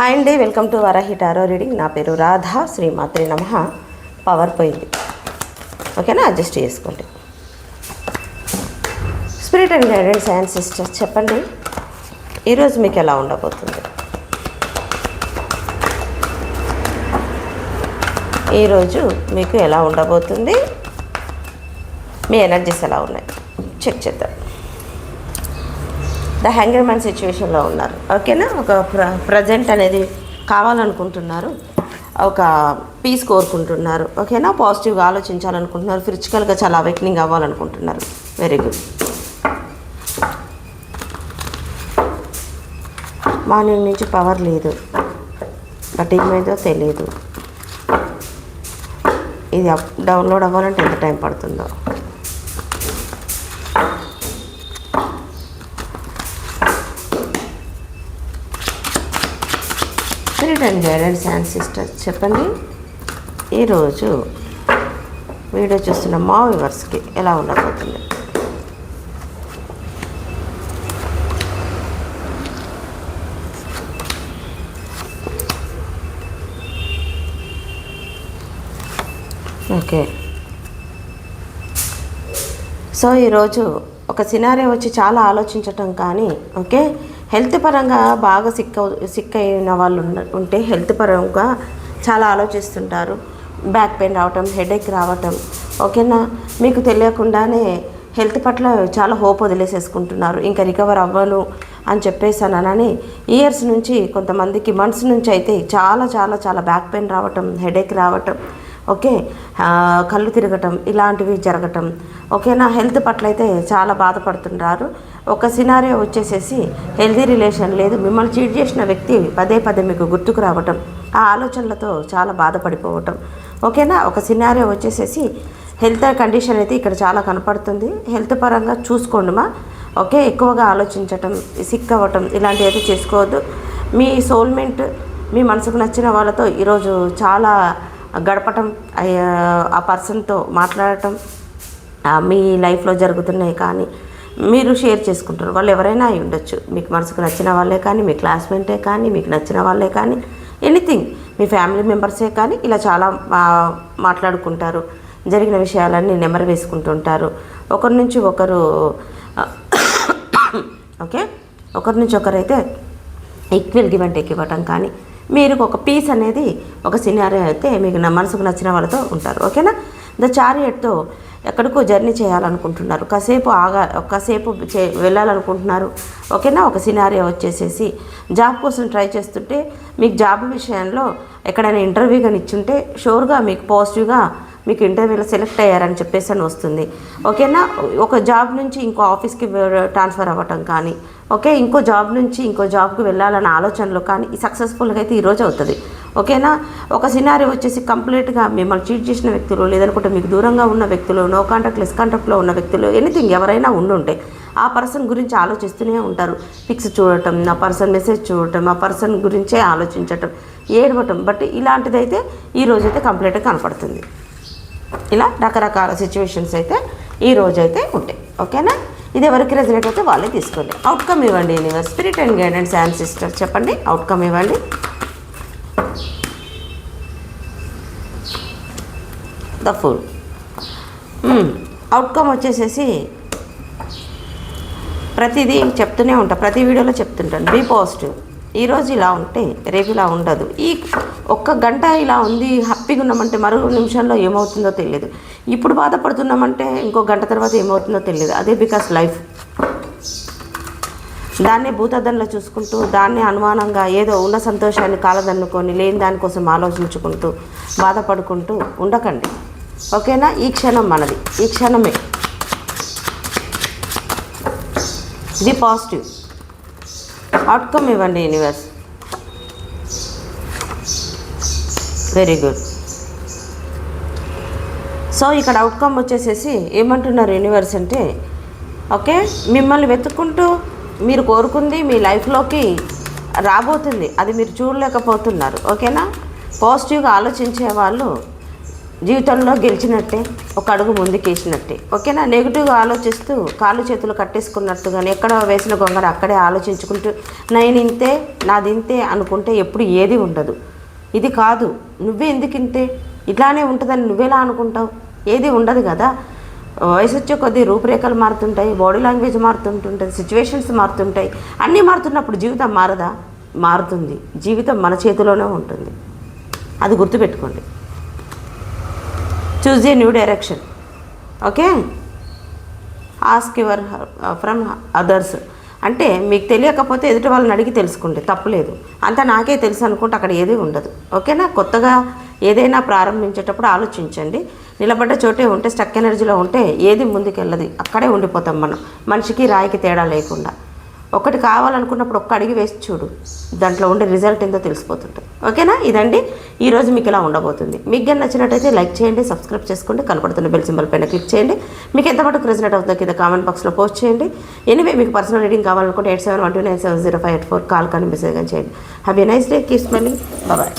Hi అండి welcome to Varahi tarot reading నా పేరు రాధా శ్రీమాత్రి నమ. పవర్ పోయింది. ఓకేనా? అడ్జస్ట్ చేసుకోండి. Spirit and guidance and sisters చెప్పండి. ఈరోజు మీకు ఎలా ఉండబోతుంది? ఈరోజు మీకు ఎలా ఉండబోతుంది? మీ ఎనర్జీస్ ఎలా ఉన్నాయి? చెక్ చేద్దాం. ద హ్యాంగర్ మ్యాన్ సిచ్యువేషన్లో ఉన్నారు. ఓకేనా? ఒక ప్ర ప్రజెంట్ అనేది కావాలనుకుంటున్నారు. ఒక పీస్ కోరుకుంటున్నారు. ఓకేనా? పాజిటివ్గా ఆలోచించాలనుకుంటున్నారు. ఫిజికల్గా చాలా అవేక్నింగ్ అవ్వాలనుకుంటున్నారు. వెరీ గుడ్ మార్నింగ్ నుంచి పవర్ లేదు. బట్ ఏమైందో తెలియదు ఇది అప్ డౌన్లోడ్ అవ్వాలంటే ఎంత టైం పడుతుందో. స్పిరిట్ అండ్ గైడెన్స్ సిస్టర్స్ చెప్పండి. ఈరోజు వీడియో చూస్తున్న మా వ్యూవర్స్కి ఎలా ఉండబోతుంది? ఓకే. సో ఈరోజు ఒక సినారీ వచ్చి చాలా ఆలోచించటం కానీ ఓకే? హెల్త్ పరంగా బాగా సిక్ అవు సిక్ అయిన వాళ్ళు ఉంటే హెల్త్ పరంగా చాలా ఆలోచిస్తుంటారు. బ్యాక్ పెయిన్ రావటం హెడేక్ రావటం ఓకేనా? మీకు తెలియకుండానే హెల్త్ పట్ల చాలా హోప్ వదిలేసేసుకుంటున్నారు. ఇంకా రికవర్ అవ్వను అని చెప్పేసానని ఇయర్స్ నుంచి కొంతమందికి మంత్స్ నుంచి అయితే చాలా చాలా చాలా బ్యాక్ పెయిన్ రావటం హెడేక్ రావటం ఓకే? కళ్ళు తిరగటం ఇలాంటివి జరగటం ఓకేనా? హెల్త్ పట్ల అయితే చాలా బాధపడుతున్నారు ఒక సినారియో వచ్చేసేసి హెల్తీ రిలేషన్ లేదు. మిమ్మల్ని చీట్ చేసిన వ్యక్తి పదే పదే మీకు గుర్తుకు రావటం ఆ ఆలోచనలతో చాలా బాధపడిపోవటం. ఓకేనా? ఒక సినారియో వచ్చేసేసి హెల్త్ కండిషన్ అయితే ఇక్కడ చాలా కనపడుతుంది. హెల్త్ పరంగా చూసుకోండి మా. ఓకే? ఎక్కువగా ఆలోచించటం సిక్ అవ్వటం ఇలాంటివి అయితే చేసుకోవద్దు. మీ సోల్మెంట్ మీ మనసుకు నచ్చిన వాళ్ళతో ఈరోజు చాలా గడపటం ఆ- పర్సన్తో మాట్లాడటం మీ లైఫ్లో జరుగుతున్నాయి కానీ మీరు షేర్ చేసుకుంటారు వాళ్ళు ఎవరైనా అయి ఉండొచ్చు. మీకు మనసుకు నచ్చిన వాళ్ళే కానీ మీ క్లాస్మేటే కానీ మీకు నచ్చిన వాళ్ళే కానీ ఎనీథింగ్. మీ ఫ్యామిలీ మెంబర్సే కానీ ఇలా చాలా మాట్లాడుకుంటారు. జరిగిన విషయాలన్నీ నెమరు వేసుకుంటుంటారు. ఒకరి నుంచి ఒకరు ఓకే? ఒకరి నుంచి ఒకరైతే ఈక్వల్ గివ్ అండ్ టేక్ ఇవ్వటం కానీ మీరు ఒక పీస్ అనేది ఒక సినారీ అయితే మీకు మనసుకు నచ్చిన వాళ్ళతో ఉంటారు. ఓకేనా? ద చారియట్తో ఎక్కడికో జర్నీ చేయాలనుకుంటున్నారు. కాసేపు ఆగా కాసేపు చే వెళ్ళాలనుకుంటున్నారు. ఓకేనా? ఒక సినారియో వచ్చేసేసి జాబ్ కోసం ట్రై చేస్తుంటే మీకు జాబ్ విషయంలో ఎక్కడైనా ఇంటర్వ్యూ కానీ ఇచ్చుంటే షూర్గా మీకు పాజిటివ్గా మీకు ఇంటర్వ్యూలో సెలెక్ట్ అయ్యారని చెప్పేసి అని వస్తుంది. ఓకేనా? ఒక జాబ్ నుంచి ఇంకో ఆఫీస్కి ట్రాన్స్ఫర్ అవ్వటం కానీ ఓకే? ఇంకో జాబ్ నుంచి ఇంకో జాబ్కి వెళ్ళాలన్న ఆలోచనలు కానీ సక్సెస్ఫుల్గా అయితే ఈరోజు అవుతుంది. ఓకేనా? ఒక సినారీ వచ్చేసి కంప్లీట్గా మిమ్మల్ని చీట్ చేసిన వ్యక్తులు లేదనుకుంటే మీకు దూరంగా ఉన్న వ్యక్తులు నో కాంటాక్ట్ లెస్ కాంటాక్ట్లో ఉన్న వ్యక్తులు ఎనీథింగ్ ఎవరైనా ఉండుంటే ఆ పర్సన్ గురించి ఆలోచిస్తూనే ఉంటారు. పిక్స్ చూడటం ఆ పర్సన్ మెసేజ్ చూడటం ఆ పర్సన్ గురించే ఆలోచించటం ఏడవటం. బట్ ఇలాంటిదైతే ఈ రోజైతే కంప్లీట్గా కనపడుతుంది. ఇలా రకరకాల సిచ్యువేషన్స్ అయితే ఈ రోజైతే అయితే ఉంటాయి. ఓకేనా? ఇది ఎవరికి రెజనేట్ అయితే వాళ్ళే తీసుకోండి. అవుట్కమ్ ఇవ్వండి universe spirit and guidance and sister చెప్పండి. అవుట్కమ్ ఇవ్వండి. ద ఫుల్ అవుట్కమ్ వచ్చేసేసి ప్రతిదీ చెప్తూనే ఉంటా ప్రతి వీడియోలో చెప్తుంటాను. బీ పాజిటివ్ ఈరోజు ఇలా ఉంటే రేపు ఇలా ఉండదు. ఈ ఒక్క గంట ఇలా ఉంది హ్యాపీగా ఉన్నామంటే మరో నిమిషంలో ఏమవుతుందో తెలియదు. ఇప్పుడు బాధపడుతున్నామంటే ఇంకో గంట తర్వాత ఏమవుతుందో తెలియదు. అదే బికాస్ లైఫ్ దాన్నే భూతద్దంలో చూసుకుంటూ దాన్నే అనుమానంగా ఏదో ఉన్న సంతోషాన్ని కాలదన్నుకొని లేని దానికోసం ఆలోచించుకుంటూ బాధపడుకుంటూ ఉండకండి. ఓకేనా? ఈ క్షణం మనది. ఈ క్షణమే. ఇది పాజిటివ్ అవుట్కమ్ ఇవ్వండి యూనివర్స్ వెరీ గుడ్ సో ఇక్కడ అవుట్కమ్ వచ్చేసేసి ఏమంటున్నారు యూనివర్స్ అంటే ఓకే మిమ్మల్ని వెతుక్కుంటూ మీరు కోరుకుంది మీ లైఫ్లోకి రాబోతుంది. అది మీరు చూడలేకపోతున్నారు. ఓకేనా? పాజిటివ్గా ఆలోచించే వాళ్ళు జీవితంలో గెలిచినట్టే ఒక అడుగు ముందుకేసినట్టే. ఓకేనా? నెగిటివ్గా ఆలోచిస్తూ కాళ్ళు చేతులు కట్టేసుకున్నట్టుగానే ఎక్కడ వేసిన గొంగర అక్కడే ఆలోచించుకుంటూ నేను ఇంతే నాది ఇంతే అనుకుంటే ఎప్పుడు ఏది ఉండదు. ఇది కాదు నువ్వే ఎందుకు ఇంతే? ఇట్లానే ఉంటుందని నువ్వెలా అనుకుంటావు? ఏది ఉండదు కదా. వయసు వచ్చే కొద్దీ రూపురేఖలు మారుతుంటాయి బాడీ లాంగ్వేజ్ మారుతుంటుంటుంది సిచ్యువేషన్స్ మారుతుంటాయి. అన్నీ మారుతున్నప్పుడు జీవితం మారదా? మారుతుంది. జీవితం మన చేతిలోనే ఉంటుంది. అది గుర్తుపెట్టుకోండి. Choose a new direction okay ask your from others అంటే మీకు తెలియకపోతే ఎదుటి వాళ్ళని అడిగి తెలుసుకోండి. తప్పులేదు. అంతా నాకే తెలుసు అనుకుంటే అక్కడ ఏది ఉండదు. ఓకేనా? కొత్తగా ఏదైనా ప్రారంభించేటప్పుడు ఆలోచించండి. నిలబడ్డ చోటే ఉంటే స్టక్ ఎనర్జీలో ఉంటే ఏది ముందుకెళ్ళదు. అక్కడే ఉండిపోతాం మనం. మనిషికి రాయికి తేడా లేకుండా. ఒకటి కావాలనుకున్నప్పుడు ఒక్క అడిగి వేసి చూడు. దాంట్లో ఉండే రిజల్ట్ ఏందో తెలిసిపోతుంటుంది. ఓకేనా? ఇదండి. ఈరోజు మీకు ఇలా ఉండబోతుంది. మీకు కానీ నచ్చినట్టయితే లైక్ చేయండి సబ్స్క్రైబ్ చేసుకోండి కనపడుతున్న బెల్ సింబల్ పైన క్లిక్ చేయండి. మీకు ఎంత మటుకు రెసినెట్ అవుతుందో కింద కామెంట్ బాక్స్లో పోస్ట్ చేయండి. ఎనివే మీకు పర్సనల్ రీడింగ్ కావాలనుకుంటే eight seven one two nine seven zero five eight four call కానీ మెసేజ్ కానీ చేయండి. Happy nice day keep smiling bye